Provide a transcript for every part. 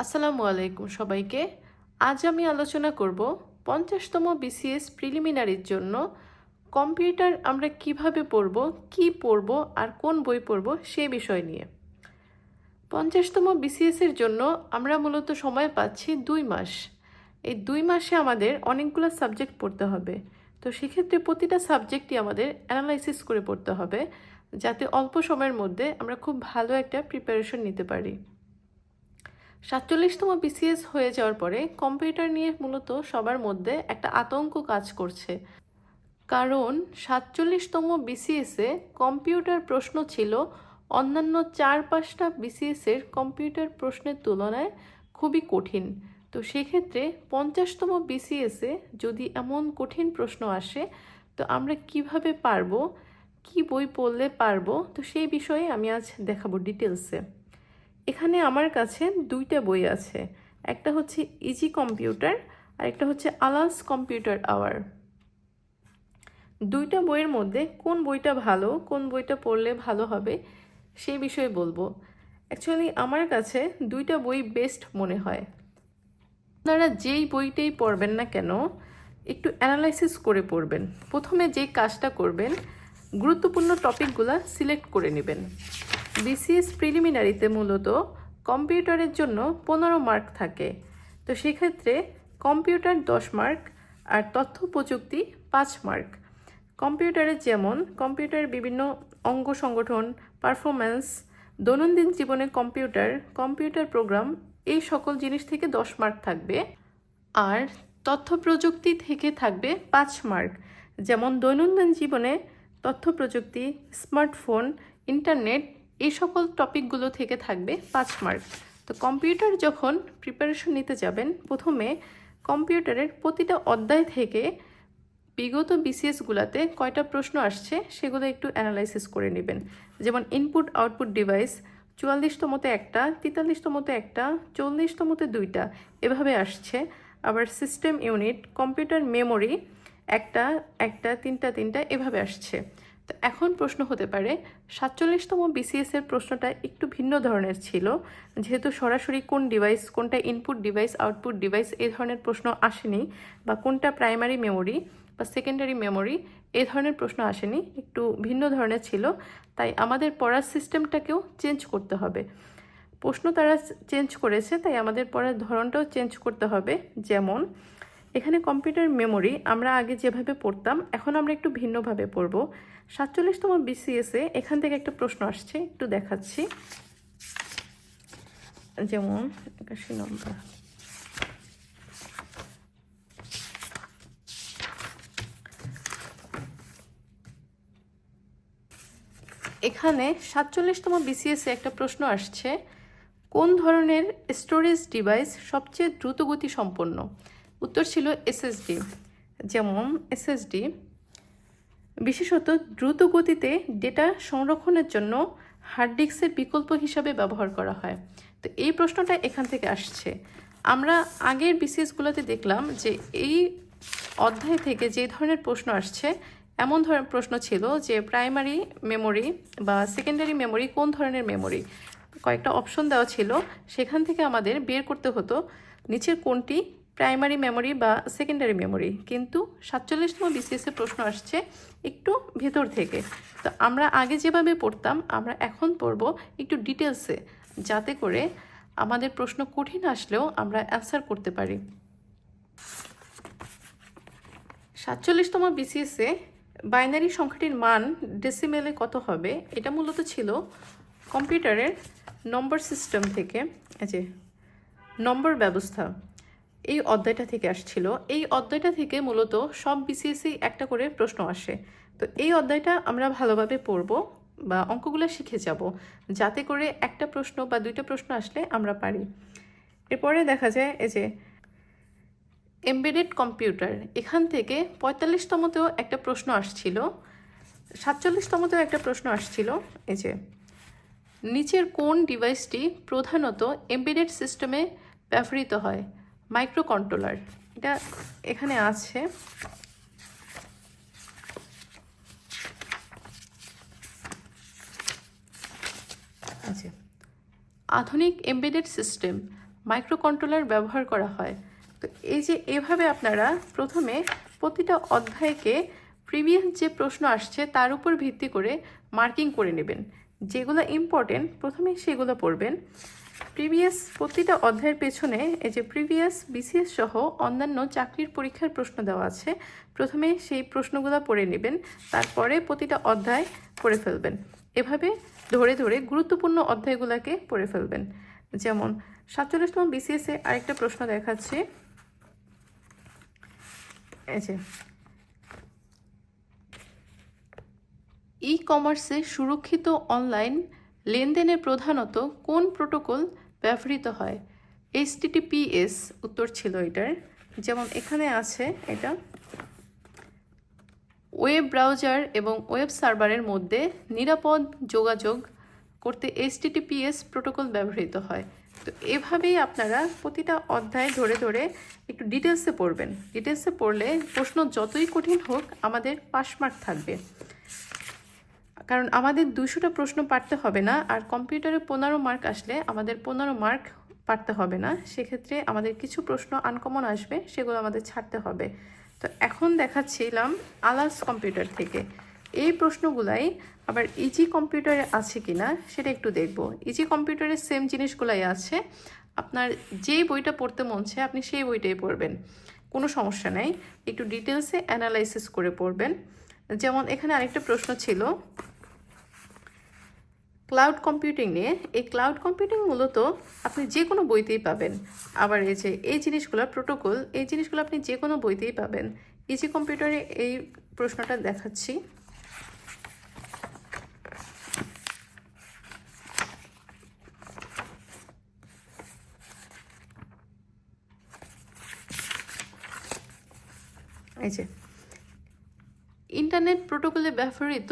আসসালামু আলাইকুম সবাইকে। আজ আমি আলোচনা করব পঞ্চাশতম বিসিএস প্রিলিমিনারির জন্য কম্পিউটার আমরা কীভাবে পড়ব, কি পড়ব আর কোন বই পড়ব সে বিষয় নিয়ে। পঞ্চাশতম বিসিএসের জন্য আমরা মূলত সময় পাচ্ছি দুই মাস। এই দুই মাসে আমাদের অনেকগুলো সাবজেক্ট পড়তে হবে। তো সেক্ষেত্রে প্রতিটা সাবজেক্টই আমাদের অ্যানালাইসিস করে পড়তে হবে, যাতে অল্প সময়ের মধ্যে আমরা খুব ভালো একটা প্রিপারেশন নিতে পারি। সাতচল্লিশতম বিসিএস হয়ে যাওয়ার পরে কম্পিউটার নিয়ে মূলত সবার মধ্যে একটা আতঙ্ক কাজ করছে। কারণ সাতচল্লিশতম বিসিএসে কম্পিউটার প্রশ্ন ছিল, অন্যান্য চার পাঁচটা বিসিএসের কম্পিউটার প্রশ্নের তুলনায় খুবই কঠিন। তো সেক্ষেত্রে পঞ্চাশতম বিসিএসে যদি এমন কঠিন প্রশ্ন আসে, তো আমরা কীভাবে পারব, কি বই পড়লে পারব, তো সেই বিষয়ে আমি আজ দেখাবো ডিটেলসে। এখানে আমার কাছে দুইটা বই আছে। একটা হচ্ছে ইজি কম্পিউটার আর একটা হচ্ছে আলাস কম্পিউটার আওয়ার দুইটা বইয়ের মধ্যে কোন বইটা ভালো, কোন বইটা পড়লে ভালো হবে, সেই বিষয়ে বলব। অ্যাকচুয়ালি আমার কাছে দুইটা বই বেস্ট মনে হয়। আপনারা যেই বইটাই পড়বেন না কেন, একটু অ্যানালাইসিস করে পড়বেন। প্রথমে যে কাজটা করবেন গুরুত্বপূর্ণ টপিকগুলো সিলেক্ট করে নেবেন। বিসিএস প্রিলিমিনারিতে মূলত কম্পিউটারের জন্য পনেরো মার্ক থাকে। তো সেক্ষেত্রে কম্পিউটার দশ মার্ক আর তথ্য প্রযুক্তি পাঁচ মার্ক। কম্পিউটারের যেমন কম্পিউটারের বিভিন্ন অঙ্গ সংগঠন, পারফরম্যান্স, দৈনন্দিন জীবনে কম্পিউটার কম্পিউটার প্রোগ্রাম এই সকল জিনিস থেকে দশ মার্ক থাকবে। আর তথ্য প্রযুক্তি থেকে থাকবে পাঁচ মার্ক। যেমন দৈনন্দিন জীবনে তথ্য প্রযুক্তি স্মার্টফোন, ইন্টারনেট, এই সকল টপিকগুলো থেকে থাকবে পাঁচ মার্ক। তো কম্পিউটার যখন প্রিপারেশন নিতে যাবেন, প্রথমে কম্পিউটারের প্রতিটা অধ্যায় থেকে বিগত বিসিএসগুলোতে কয়টা প্রশ্ন আসছে সেগুলো একটু অ্যানালাইসিস করে নেবেন। যেমন ইনপুট আউটপুট ডিভাইস চুয়াল্লিশতমতে একটা তেতাল্লিশতমতে একটা চল্লিশতমতে দুইটা, এভাবে আসছে। আবার সিস্টেম ইউনিট কম্পিউটার মেমোরি একটা একটা, তিনটা তিনটা এভাবে আসছে। তো এখন প্রশ্ন হতে পারে, সাতচল্লিশতম বিসিএস এর প্রশ্নটা একটু ভিন্ন ধরনের ছিল, যেহেতু সরাসরি কোন ডিভাইস কোনটা ইনপুট ডিভাইস আউটপুট ডিভাইস এই ধরনের প্রশ্ন আসেনি, বা কোনটা প্রাইমারি মেমোরি বা সেকেন্ডারি মেমোরি এ ধরনের প্রশ্ন আসেনি, একটু ভিন্ন ধরনের ছিল, তাই আমাদের পড়ার সিস্টেমটাকেও চেঞ্জ করতে হবে। প্রশ্ন তারা চেঞ্জ করেছে, তাই আমাদের পড়ার ধরনটাও চেঞ্জ করতে হবে, যেমন এখানে কম্পিউটার মেমোরি আমরা আগে যেভাবে পড়তাম, এখন আমরা একটু ভিন্নভাবে পড়ব। সাতচল্লিশতম বিসিএসে এখান থেকে একটা প্রশ্ন আসছে, একটু দেখাচ্ছি। যেমন, একাশি নম্বর। এখানে সাতচল্লিশতম বিসিএসে একটা প্রশ্ন আসছে, কোন ধরনের স্টোরেজ ডিভাইস সবচেয়ে দ্রুতগতি সম্পন্ন উত্তর ছিল এসএসডি যেমন এসএসডি বিশেষত দ্রুত গতিতে ডেটা সংরক্ষণের জন্য হার্ড ডিস্কের বিকল্প হিসাবে ব্যবহার করা হয়। তো এই প্রশ্নটা এখান থেকে আসছে। আমরা আগের বিসিএসগুলোতে দেখলাম যে এই অধ্যায় থেকে যে ধরনের প্রশ্ন আসছে, এমন ধরনের প্রশ্ন ছিল যে প্রাইমারি মেমোরি বা সেকেন্ডারি মেমোরি কোন ধরনের মেমোরি কয়েকটা অপশন দেওয়া ছিল। সেখান থেকে আমাদের বের করতে হতো নিচের কোনটি প্রাইমারি মেমোরি বা সেকেন্ডারি মেমোরি কিন্তু সাতচল্লিশতম বিসিএসে প্রশ্ন আসছে একটু ভেতর থেকে। তো আমরা আগে যেভাবে পড়তাম, আমরা এখন পড়ব একটু ডিটেলসে যাতে করে আমাদের প্রশ্ন কঠিন আসলেও আমরা অ্যান্সার করতে পারি। সাতচল্লিশতম বিসিএসে বাইনারি সংখ্যাটির মান ডেসিমেলে কত হবে, এটা মূলত ছিল কম্পিউটারের নম্বর সিস্টেম থেকে যে নম্বর ব্যবস্থা। এই অধ্যায়টা থেকে আসছিল। এই অধ্যায়টা থেকে মূলত সব বিসিএসই একটা করে প্রশ্ন আসে। তো এই অধ্যায়টা আমরা ভালোভাবে পড়ব বা অঙ্কগুলো শিখে যাব, যাতে করে একটা প্রশ্ন বা দুইটা প্রশ্ন আসলে আমরা পারি। এরপরে দেখা যায় এই যে, এমবেডেড কম্পিউটার, এখান থেকে পঁয়তাল্লিশতমতেও একটা প্রশ্ন আসছিল, সাতচল্লিশতমতেও একটা প্রশ্ন আসছিল, এই যে, নিচের কোন ডিভাইসটি প্রধানত এমবেডেড সিস্টেমে ব্যবহৃত হয়? মাইক্রো কন্ট্রোলার এটা এখানে আছে। আচ্ছা। আধুনিক এমবেডেড সিস্টেম মাইক্রো কন্ট্রোলার ব্যবহার করা হয়। তো এই যে এভাবে আপনারা প্রথমে প্রতিটা অধ্যায়কে প্রিভিয়াস যে প্রশ্ন আসছে তার উপর ভিত্তি করে মার্কিং করে নেবেন। যেগুলো ইম্পর্টেন্ট প্রথমে সেগুলো পড়বেন। প্রিভিয়াস প্রতিটা অধ্যায়ের পেছনে এই যে প্রিভিয়াস, বিসিএস সহ অন্যান্য চাকরির পরীক্ষার প্রশ্ন দেওয়া আছে। প্রথমে সেই প্রশ্নগুলো পড়ে নেবেন, তারপরে প্রতিটা অধ্যায় পড়ে ফেলবেন। এভাবে ধরে ধরে গুরুত্বপূর্ণ অধ্যায়গুলোকে পড়ে ফেলবেন। যেমন সাতচল্লিশতম বিসিএস আরেকটা প্রশ্ন দেখাচ্ছে। এই যে ই কমার্সে সুরক্ষিত অনলাইন লেনদেনে প্রধানত কোন প্রোটোকল ব্যবহৃত হয়? এইচটিটিপিএস উত্তর ছিল এটার। যেমন এখানে আছে এটা। ওয়েব ব্রাউজার এবং ওয়েব সার্ভারের মধ্যে নিরাপদ যোগাযোগ করতে এইচটিটিপিএস প্রোটোকল ব্যবহৃত হয়। তো এভাবেই আপনারা প্রতিটা অধ্যায় ধরে ধরে একটু ডিটেলসে পড়বেন। ডিটেলসে পড়লে প্রশ্ন যতই কঠিন হোক আমাদের পাস মার্ক থাকবে। কারণ আমাদের দুশোটা প্রশ্ন পারতে হবে না, আর কম্পিউটারে পনেরো মার্ক আসলে আমাদের পনেরো মার্ক পারতে হবে না, সেক্ষেত্রে আমাদের কিছু প্রশ্ন আনকমন আসবে, সেগুলো আমাদের ছাড়তে হবে। তো এখন দেখাচ্ছিলাম আলাস কম্পিউটার থেকে। এই প্রশ্নগুলাই আবার ইজি কম্পিউটারে আছে কি না সেটা একটু দেখব। ইজি কম্পিউটারে সেম জিনিসগুলাই আছে। আপনার যেই বইটা পড়তে মন চায়, আপনি সেই বইটাই পড়বেন। কোনো সমস্যা নেই। একটু ডিটেলসে অ্যানালাইসিস করে পড়বেন। যেমন এখানে আরেকটা প্রশ্ন ছিল ক্লাউড কম্পিউটিং নিয়ে, এই ক্লাউড কম্পিউটিং মূলত আপনি যে কোনো বইতেই পাবেন। আবার এই যে, এই জিনিসগুলো প্রোটোকল এই জিনিসগুলো আপনি যে কোনো বইতেই পাবেন। ইজি কম্পিউটারে এই প্রশ্নটা দেখাচ্ছি। এই যে ইন্টারনেট প্রোটোকলে ব্যবহৃত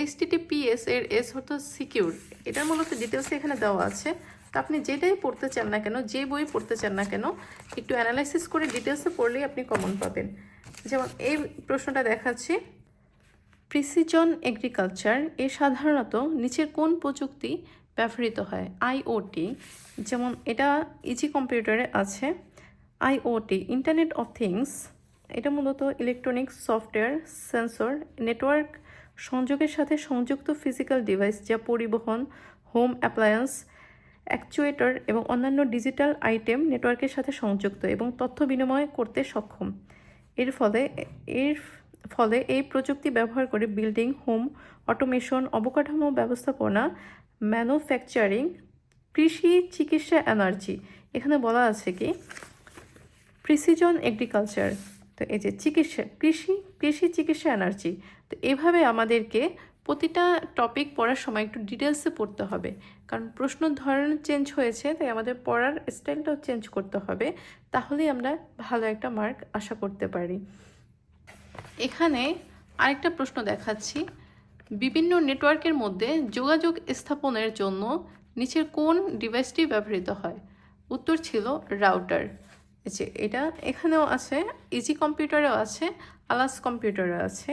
এইচটিটিপিএস এর এস হতো সিকিউর। এটার মূলত ডিটেলস এখানে দেওয়া আছে। তো আপনি যেটাই পড়তে চান না কেন, যে বই পড়তে চান না কেন, একটু অ্যানালাইসিস করে ডিটেলসে পড়লেই আপনি কমন পাবেন। যেমন এই প্রশ্নটা দেখাচ্ছি, প্রিসিজন এগ্রিকালচার এ সাধারণত নিচের কোন প্রযুক্তি ব্যবহৃত হয়? আইওটি যেমন এটা ইজি কম্পিউটারে আছে। আইওটি ইন্টারনেট অফ থিংস এটা মূলত ইলেকট্রনিক্স সফটওয়্যার সেন্সর নেটওয়ার্ক সংযোগের সাথে সংযুক্ত ফিজিক্যাল ডিভাইস যা পরিবহন হোম অ্যাপ্লায়েন্স অ্যাকচুয়েটর এবং অন্যান্য ডিজিটাল আইটেম নেটওয়ার্কের সাথে সংযুক্ত এবং তথ্য বিনিময় করতে সক্ষম। এর ফলে এর ফলে এই প্রযুক্তি ব্যবহার করে বিল্ডিং হোম অটোমেশন অবকাঠামো ব্যবস্থাপনা ম্যানুফ্যাকচারিং কৃষি, চিকিৎসা এনার্জি এখানে বলা আছে কি প্রিসিজন এগ্রিকালচার তো এই যে চিকিৎসা, কৃষি কৃষি চিকিৎসা এনার্জি, তো এভাবে আমাদেরকে প্রতিটা টপিক পড়ার সময় একটু ডিটেলসে পড়তে হবে। কারণ প্রশ্ন ধরন চেঞ্জ হয়েছে, তাই আমাদের পড়ার স্টাইলটাও চেঞ্জ করতে হবে, তাহলেই আমরা ভালো একটা মার্ক আশা করতে পারি। এখানে আরেকটা প্রশ্ন দেখাচ্ছি। বিভিন্ন নেটওয়ার্কের মধ্যে যোগাযোগ স্থাপনের জন্য নিচের কোন ডিভাইসটি ব্যবহৃত হয়? উত্তর ছিল রাউটার যে এটা এখানেও আছে ইজি কম্পিউটারেও আছে, আলাস কম্পিউটারও আছে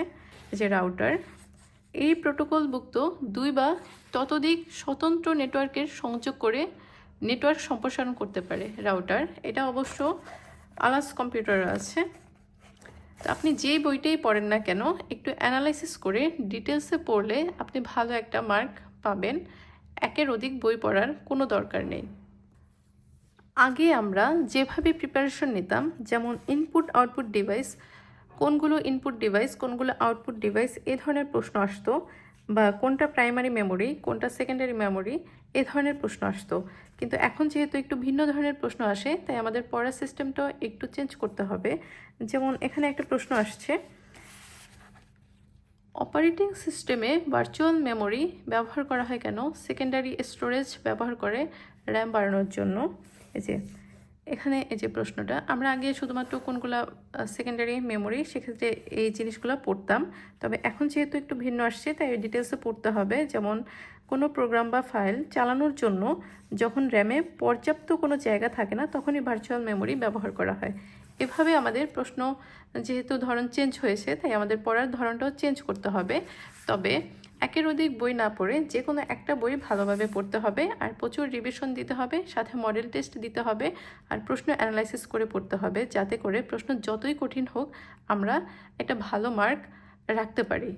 যে রাউটার এই প্রোটোকলভুক্ত দুই বা ততোধিক স্বতন্ত্র নেটওয়ার্কের সংযোগ করে নেটওয়ার্ক সম্প্রসারণ করতে পারে রাউটার এটা অবশ্য আলাস কম্পিউটারও আছে। তো আপনি যেই বইটাই পড়েন না কেন, একটু অ্যানালাইসিস করে ডিটেলসে পড়লে আপনি ভালো একটা মার্ক পাবেন। একের অধিক বই পড়ার কোনো দরকার নেই। আগে আমরা যেভাবে প্রিপারেশন নিতাম, যেমন ইনপুট আউটপুট ডিভাইস কোনগুলো ইনপুট ডিভাইস কোনগুলো আউটপুট ডিভাইস এ ধরনের প্রশ্ন আসতো বা কোনটা প্রাইমারি মেমোরি কোনটা সেকেন্ডারি মেমোরি এ ধরনের প্রশ্ন আসতো। কিন্তু এখন যেহেতু একটু ভিন্ন ধরনের প্রশ্ন আসে, তাই আমাদের পড়ার সিস্টেমটা একটু চেঞ্জ করতে হবে। যেমন এখানে একটা প্রশ্ন আসছে অপারেটিং সিস্টেমে ভার্চুয়াল মেমোরি ব্যবহার করা হয় কেন? সেকেন্ডারি স্টোরেজ ব্যবহার করে র্যাম বাড়ানোর জন্য। এই যে, এখানে এই যে প্রশ্নটা, আমরা আগে শুধুমাত্র কোনগুলো সেকেন্ডারি মেমোরি সেক্ষেত্রে এই জিনিসগুলো পড়তাম। তবে এখন যেহেতু একটু ভিন্ন আসছে, তাই ডিটেলসে পড়তে হবে। যেমন, কোনো প্রোগ্রাম বা ফাইল চালানোর জন্য যখন র্যামে পর্যাপ্ত কোনো জায়গা থাকে না, তখনই ভার্চুয়াল মেমোরি ব্যবহার করা হয়। এভাবে আমাদের প্রশ্ন যেহেতু ধরন চেঞ্জ হয়েছে, তাই আমাদের পড়ার ধরনটাও চেঞ্জ করতে হবে। তবে একের অধিক বই না পড়ে যে কোনো একটা বই ভালোভাবে পড়তে হবে আর প্রচুর রিভিশন দিতে হবে, সাথে মডেল টেস্ট দিতে হবে আর প্রশ্ন অ্যানালাইসিস করে পড়তে হবে, যাতে করে প্রশ্ন যতই কঠিন হোক আমরা একটা ভালো মার্ক রাখতে পারি।